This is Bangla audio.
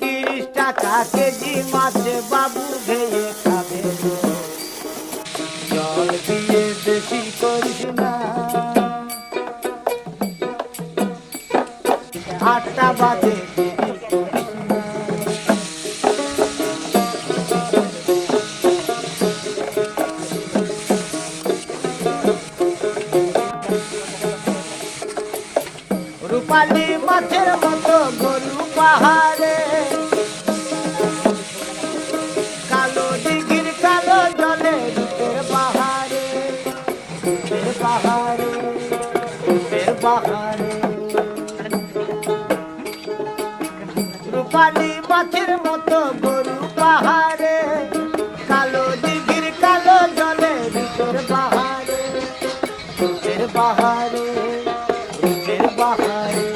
তিরিশ টাকা কেজি মাছে বাবু ভেয়ে খাবে জল দিয়ে বেশি করিস না আটটা বাজে। রূপালি মাছের মতো গরু পাহাড়ে পাহাড়ে পাহাড়ে রূপালী মাছের মতো গরু পাহাড়ে কালো দিঘির কালো জলে ভিতর পাহাড়ে পাহাড়ে পাহাড়ে